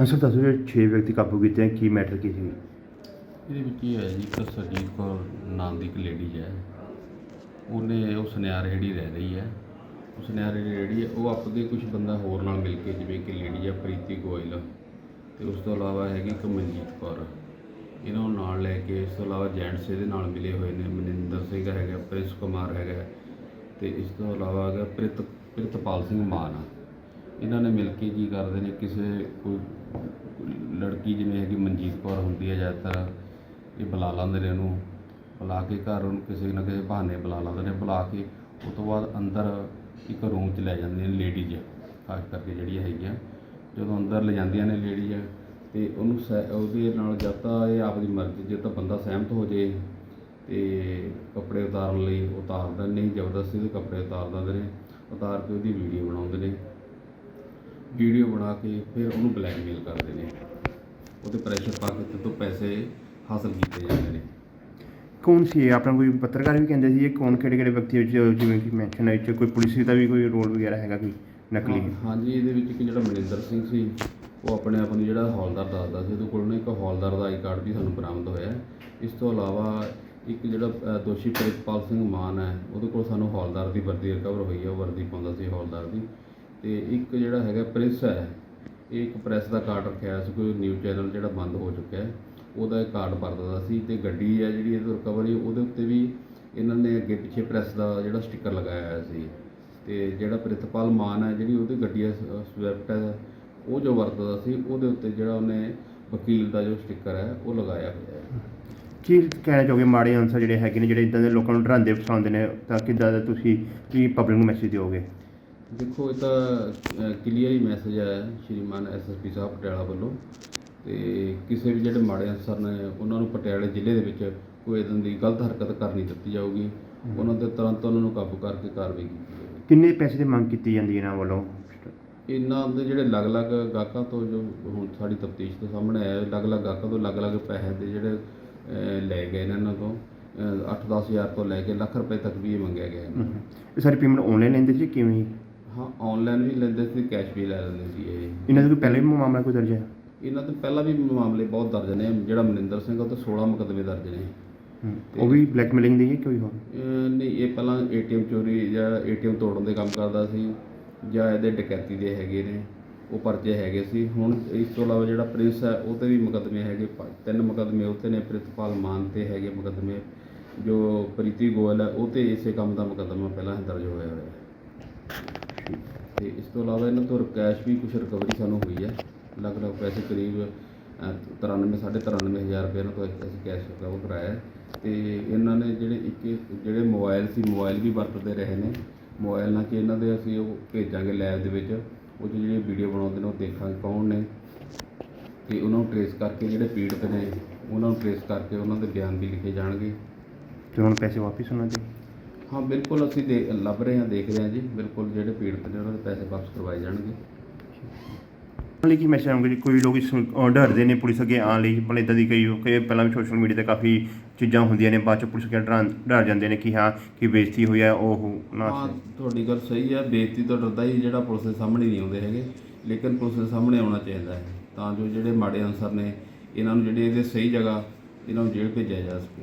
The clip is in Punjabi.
ਹਾਂ ਸਰ, ਦੱਸੋ ਜਿਹੜੇ 6 ਵਿਅਕਤੀ ਕਾਬੂ ਕੀਤੇ ਆ, ਕੀ ਮੈਟਰ ਕੀ ਸੀ? ਇਹਦੇ ਵਿੱਚ ਇਹ ਹੈ ਜੀ? ਇੱਕ ਸਰਜੀਤ ਕੌਰ ਨਾਮ ਦੀ ਇੱਕ ਲੇਡੀ ਹੈ। ਉਹਨੇ, ਉਹ ਸੁਨਿਆਰ ਜਿਹੜੀ ਰਹਿ ਰਹੀ ਹੈ। ਉਹ ਸੁਨਿਆਰੇ ਜਿਹੜੀ ਹੈ, ਉਹ ਆਪਦੇ ਕੁਝ ਬੰਦਾ ਹੋਰ ਨਾਲ ਮਿਲ ਕੇ, ਜਿਵੇਂ ਕਿ ਲੇਡੀ ਹੈ ਪ੍ਰੀਤੀ ਗੋਇਲ। ਤੇ ਉਸ ਤੋਂ ਇਲਾਵਾ ਹੈਗੀ ਇੱਕ ਮਨਜੀਤ ਕੌਰ। ਇਹਨਾਂ ਨੂੰ ਨਾਲ ਲੈ ਕੇ ਇਸ ਤੋਂ ਇਲਾਵਾ ਜੈਂਟਸ ਇਹਦੇ ਨਾਲ ਮਿਲੇ ਹੋਏ ਨੇ, ਮਨਿੰਦਰ ਸਿੰਘ ਹੈਗਾ, ਪ੍ਰਿੰਸ ਕੁਮਾਰ ਹੈਗਾ। ਤੇ ਇਸ ਤੋਂ ਇਲਾਵਾ ਹੈਗਾ ਪ੍ਰਿਤ, ਪ੍ਰਿਤਪਾਲ ਸਿੰਘ ਮਾਨ। ਇਹਨਾਂ ਨੇ ਮਿਲ ਕੇ ਕੀ ਕਰਦੇ ਨੇ? ਕਿਸੇ ਕੋਈ ਲੜਕੀ ਜਿਵੇਂ ਹੈਗੀ ਮਨਜੀਤ ਕੌਰ ਹੁੰਦੀ ਹੈ ਜ਼ਿਆਦਾਤਰ, ਇਹ ਬੁਲਾ ਲੈਂਦੇ ਨੇ ਉਹਨੂੰ। ਬੁਲਾ ਕੇ ਘਰ ਉਹਨੂੰ ਕਿਸੇ ਨਾ ਕਿਸੇ ਬਹਾਨੇ ਬੁਲਾ ਲੈਂਦੇ ਨੇ। ਬੁਲਾ ਕੇ ਉਸ ਤੋਂ ਬਾਅਦ ਅੰਦਰ ਇੱਕ ਰੂਮ 'ਚ ਲੈ ਜਾਂਦੇ ਨੇ ਲੇਡੀਜ਼ ਖਾਸ ਕਰਕੇ ਜਿਹੜੀਆਂ ਹੈਗੀਆਂ। ਜਦੋਂ ਅੰਦਰ ਲੈ ਜਾਂਦੀਆਂ ਨੇ ਲੇਡੀਜ਼ ਤੇ ਉਹਨੂੰ ਸਹਿ- ਉਹਦੇ ਨਾਲ ਜਾਂ ਤਾਂ ਇਹ ਆਪਦੀ ਮਰਜ਼ੀ ਜੇ ਤਾਂ ਬੰਦਾ ਸਹਿਮਤ ਹੋ ਜੇ ਤੇ ਕੱਪੜੇ ਉਤਾਰਨ ਲਈ ਉਤਾਰਦਾ ਨਹੀਂ ਜ਼ਬਰਦਸਤੀ ਦੇ ਕੱਪੜੇ ਉਤਾਰ ਦਿੰਦੇ ਨੇ, ਉਤਾਰ ਕੇ ਉਹਦੀ ਵੀਡੀਓ ਬਣਾਉਂਦੇ ਨੇ। ਵੀਡੀਓ ਬਣਾ ਕੇ ਫਿਰ ਉਹਨੂੰ ਬਲੈਕਮੇਲ ਕਰਦੇ ਨੇ। ਉਹਦੇ ਪ੍ਰੈਸ਼ਰ ਪਾ ਕੇ ਤੇ ਤੋਂ ਪੈਸੇ ਹਾਸਲ ਕੀਤੇ ਜਾਂਦੇ ਨੇ। ਕੌਣ ਸੀ ਇਹ? ਆਪਣਾ ਕੋਈ ਪੱਤਰਕਾਰ ਵੀ ਕਹਿੰਦੇ ਸੀ ਇਹ ਕੌਣ ਕਿਹੜੇ ਕਿਹੜੇ ਵਿਅਕਤੀ ਜਿਵੇਂ ਕਿ ਮੈਂਸ਼ਨ ਹੈ ਵਿੱਚ ਕੋਈ ਪੁਲਿਸ ਦਾ ਵੀ ਕੋਈ ਰੋਲ ਵਗੈਰਾ ਹੈਗਾ ਕੋਈ ਨਕਲੀ? ਹਾਂ- ਹਾਂਜੀ ਇਹਦੇ ਵਿੱਚ ਇੱਕ ਜਿਹੜਾ ਮਨਿੰਦਰ ਸਿੰਘ ਸੀ ਉਹ ਆਪਣੇ ਆਪ ਨੂੰ ਜਿਹੜਾ ਹੌਲਦਾਰ ਦੱਸਦਾ ਸੀ। ਉਹਦੇ ਕੋਲ ਨਾ ਇੱਕ ਹੌਲਦਾਰ ਦਾ ਆਈ ਕਾਰਡ ਵੀ ਸਾਨੂੰ ਬਰਾਮਦ ਹੋਇਆ। ਹੈ। ਇਸ ਤੋਂ ਇਲਾਵਾ ਇੱਕ ਜਿਹੜਾ ਅ, ਦੋਸ਼ੀ ਪ੍ਰਿਤਪਾਲ ਸਿੰਘ ਮਾਨ ਹੈ ਉਹਦੇ ਕੋਲ ਸਾਨੂੰ ਹੌਲਦਾਰ ਦੀ ਵਰਦੀ ਰਿਕਵਰ ਹੋਈ ਹੈ। ਉਹ ਵਰਦੀ ਪਾਉਂਦਾ ਸੀ ਹੌਲਦਾਰ ਦੀ। ਤੇ ਇੱਕ ਜਿਹੜਾ ਹੈਗਾ ਪ੍ਰੈਸ ਹੈ, ਇਹ ਇੱਕ ਪ੍ਰੈਸ ਦਾ ਕਾਰਡ ਰੱਖਿਆ ਹੋਇਆ ਸੀ, ਕੋਈ ਨਿਊਜ਼ ਚੈਨਲ ਜਿਹੜਾ ਬੰਦ ਹੋ ਚੁੱਕਿਆ ਹੈ, ਉਹਦਾ ਇਹ ਕਾਰਡ ਵਰਤਦਾ ਸੀ ਤੇ ਗੱਡੀ ਹੈ ਜਿਹੜੀ ਇਹਦੇ ਰਿਕਵਰ ਹੋਈ ਉਹਦੇ ਉੱਤੇ ਵੀ ਇਹਨਾਂ ਨੇ ਅੱਗੇ ਪਿੱਛੇ ਪ੍ਰੈਸ ਦਾ ਜਿਹੜਾ ਸਟicker ਲਗਾਇਆ ਹੋਇਆ ਸੀ। ਤੇ ਜਿਹੜਾ ਪ੍ਰਿਤਪਾਲ ਮਾਨ ਹੈ ਜਿਹੜੀ ਉਹਦੀ ਗੱਡੀ ਹੈ ਸਵਿਫਟ ਹੈ, ਉਹ ਜੋ ਵਰਤਦਾ ਸੀ, ਉਹਦੇ ਉੱਤੇ ਜਿਹੜਾ ਉਹਨੇ ਵਕੀਲ ਦਾ ਜੋ ਸਟicker ਹੈ, ਉਹ ਲਗਾਇਆ ਹੋਇਆ ਹੈ। ਕੀ ਕਹਿਣਾ ਚਾਹੋਗੇ ਮਾੜੇ ਅਨਸਰ ਜਿਹੜੇ ਹੈਗੇ ਨੇ, ਜਿਹੜੇ ਇਦਾਂ ਦੇ ਲੋਕਾਂ ਨੂੰ ਡਰਾਉਂਦੇ, ਫਸਾਉਂਦੇ ਨੇ, ਤਾਂ ਕਿੱਦਾਂ ਦਾ ਤੁਸੀਂ, ਕੀ ਪਬਲਿਕ ਨੂੰ ਮੈਸੇਜ ਦਿਓਗੇ? ਦੇਖੋ ਇਹ ਤਾਂ ਕਲੀਅਰ ਹੀ ਮੈਸੇਜ ਹੈ ਸ਼੍ਰੀਮਾਨ ਐਸਐਸਪੀ ਸਾਹਿਬ ਪਟਿਆਲਾ ਵੱਲੋਂ ਤੇ ਕਿਸੇ ਵੀ ਜਿਹੜੇ ਮਾੜੇ ਅਨਸਰ ਨੇ ਉਹਨਾਂ ਨੂੰ ਪਟਿਆਲੇ ਜ਼ਿਲ੍ਹੇ ਦੇ ਵਿੱਚ ਕੋਈ ਇਦਾਂ ਦੀ ਗਲਤ ਹਰਕਤ ਕਰਨੀ ਦਿੱਤੀ ਜਾਊਗੀ। ਉਹਨਾਂ ਤੇ ਤੁਰੰਤ ਉਹਨਾਂ ਨੂੰ ਕਾਬੂ ਕਰਕੇ ਕਾਰਵਾਈ ਕੀਤੀ ਜਾਊਗੀ। ਕਿੰਨੇ ਪੈਸੇ ਦੀ ਮੰਗ ਕੀਤੀ ਜਾਂਦੀ ਹੈ ਇਹਨਾਂ ਵੱਲੋਂ? ਇਹਨਾਂ ਦੇ ਜਿਹੜੇ ਅਲੱਗ-ਅਲੱਗ ਗਾਹਕਾਂ ਤੋਂ ਜੋ ਹੁਣ ਸਾਡੀ ਤਫਤੀਸ਼ ਦੇ ਸਾਹਮਣੇ ਆਇਆ ਅਲੱਗ-ਅਲੱਗ ਗਾਹਕਾਂ ਤੋਂ ਅਲੱਗ-ਅਲੱਗ ਪੈਸੇ ਦੇ ਜਿਹੜੇ ਲੈ ਗਏ ਨੇ ਇਹਨਾਂ ਤੋਂ 8-10 ਹਜ਼ਾਰ ਤੋਂ ਲੈ ਕੇ ਲੱਖ ਰੁਪਏ ਤੱਕ ਵੀ ਇਹ ਮੰਗਿਆ ਗਿਆ। ਇਹ ਸਾਰੀ ਪੇਮੈਂਟ ਆਨਲਾਈਨ ਲੈਂਦੇ ਸੀ ਕਿਵੇਂ? ਹਾਂ ਆਨਲਾਈਨ ਵੀ ਲੈਂਦੇ ਸੀ ਕੈਸ਼ ਵੀ ਲੈ ਲੈਂਦੇ ਸੀ ਇਹ। ਇਹਨਾਂ ਦਾ ਕੋਈ ਪਹਿਲੇ ਵੀ ਮਾਮਲਾ ਕੋਈ ਦਰਜ ਹੈ? ਇਹਨਾਂ ਤੋਂ ਪਹਿਲਾਂ ਵੀ ਮਾਮਲੇ ਬਹੁਤ ਦਰਜ ਨੇ ਜਿਹੜਾ ਮਨਿੰਦਰ ਸਿੰਘ ਉਹ ਤੇ 16 ਮੁਕੱਦਮੇ ਦਰਜ ਨੇ। ਉਹ ਵੀ ਬਲੈਕਮੇਲਿੰਗ ਦੀ ਹੈ ਕੋਈ ਹੋਰ? ਅਹ ਨਹੀਂ ਇਹ ਪਹਿਲਾਂ ਏਟੀਐਮ ਚੋਰੀ ਜਾਂ ਏਟੀਐਮ ਤੋੜਨ ਦੇ ਕੰਮ ਕਰਦਾ ਸੀ ਜਾਂ ਇਹਦੇ ਡਕੈਤੀ ਦੇ ਹੈਗੇ ਨੇ ਉਹ ਪਰਚੇ ਹੈਗੇ ਸੀ। ਹੁਣ ਇਸ ਤੋਂ ਇਲਾਵਾ ਜਿਹੜਾ ਪ੍ਰਿੰਸ ਹੈ ਉਹ ਤੇ ਵੀ ਮੁਕੱਦਮੇ ਹੈਗੇ ਤਿੰਨ ਮੁਕੱਦਮੇ ਉਹ ਤੇ ਨੇ ਪ੍ਰਿਤਪਾਲ ਮਾਨ ਤੇ ਹੈਗੇ ਮੁਕੱਦਮੇ। ਜੋ ਪ੍ਰੀਤੀ ਗੋਇਲ ਹੈ ਉਹ ਤੇ ਇਸੇ ਕੰਮ ਦਾ ਮੁਕੱਦਮਾ ਪਹਿਲਾਂ ਹੀ ਦਰਜ ਇਸ ਤੋਂ ਇਲਾਵਾ ਇਹਨਾਂ ਤੋਂ ਕੈਸ਼ ਵੀ ਕੁਝ ਰਿਕਵਰੀ ਸਾਨੂੰ ਹੋਈ ਹੈ। ਲਗਭਗ ਪੈਸੇ ਕਰੀਬ ਅਹ, 93 93500 ਹਜ਼ਾਰ ਰੁਪਏ ਇਹਨਾਂ ਤੋਂ ਅਸੀਂ ਕੈਸ਼ ਰਿਕਵਰ ਕਰਾਇਆ ਹੈ। ਤੇ ਇਹਨਾਂ ਨੇ ਜਿਹੜੇ ਇੱਕ ਜਿਹੜੇ ਮੋਬਾਈਲ ਸੀ ਮੋਬਾਈਲ ਵੀ ਵਰਤਦੇ ਰਹੇ ਨੇ। ਮੋਬਾਈਲ ਨਾਲ ਕਿ ਇਹਨਾਂ ਦੇ ਅਸੀਂ ਉਹ ਭੇਜਾਂਗੇ ਲੈਬ ਦੇ ਵਿੱਚ। ਉਹ 'ਚ ਜਿਹੜੇ ਵੀਡੀਓ ਬਣਾਉਂਦੇ ਨੇ ਉਹ ਦੇਖਾਂਗੇ ਕੌਣ ਨੇ। ਤੇ ਉਹਨਾਂ ਨੂੰ ਟਰੇਸ ਕਰਕੇ ਜਿਹੜੇ ਪੀੜਤ ਨੇ ਉਹਨਾਂ ਨੂੰ ਟਰੇਸ ਕਰਕੇ ਉਹਨਾਂ ਦੇ ਬਿਆਨ ਵੀ ਲਿਖੇ ਜਾਣਗੇ। ਤੇ ਹੁਣ ਪੈਸੇ ਵਾਪਸ ਹੋਣਾ ਦੇ? ਹਾਂ ਬਿਲਕੁਲ ਅਸੀਂ ਦੇ ਲੱਭ ਰਹੇ ਹਾਂ ਦੇਖ ਰਹੇ ਹਾਂ ਜੀ। ਬਿਲਕੁਲ ਜਿਹੜੇ ਪੀੜਤ ਨੇ ਉਹਨਾਂ ਦੇ ਪੈਸੇ ਵਾਪਸ ਕਰਵਾਏ ਜਾਣਗੇ। ਲਈ ਕੀ ਮੈਸੇਜ ਆਉਂਗੇ ਜੀ? ਕੋਈ ਲੋਕ ਇਸ ਅਹ ਡਰਦੇ ਨੇ ਪੁਲਿਸ ਅੱਗੇ ਆਉਣ ਲਈ ਮਤਲਬ ਇਦਾਂ ਦੀ ਕਈ ਕਈ ਪਹਿਲਾਂ ਵੀ ਸੋਸ਼ਲ ਮੀਡੀਆ ਤੇ ਕਾਫੀ ਚੀਜ਼ਾਂ ਹੁੰਦੀਆਂ ਨੇ ਬਾਅਦ ਚ ਪੁਲਿਸ ਅੱਗੇ ਡਰਾਂ ਡਰ ਜਾਂਦੇ ਨੇ ਕਿ ਹਾਂ ਕਿ ਬੇਇੱਜ਼ਤੀ ਹੋਈ ਹੈ ਉਹ ਨਾ ਹਾਂ ਤੁਹਾਡੀ ਗੱਲ ਸਹੀ ਹੈ ਬੇਇੱਜ਼ਤੀ ਤੋਂ ਡਰਦਾ ਹੀ ਜਿਹੜਾ ਪੁਲਿਸ ਦੇ ਸਾਹਮਣੇ ਨਹੀਂ ਆਉਂਦੇ ਹੈਗੇ ਲੇਕਿਨ ਪੁਲਿਸ ਦੇ ਸਾਹਮਣੇ ਆਉਣਾ ਚਾਹੀਦਾ ਹੈ। ਤਾਂ ਜੋ ਜਿਹੜੇ ਮਾੜੇ ਅਨਸਰ ਨੇ ਇਹਨਾਂ ਨੂੰ ਜਿਹੜੇ ਇਹਦੇ ਸਹੀ ਜਗ੍ਹਾ ਇਹਨਾਂ ਨੂੰ ਜੇਲ੍ਹ ਭੇਜਿਆ ਜਾ ਸਕੇ।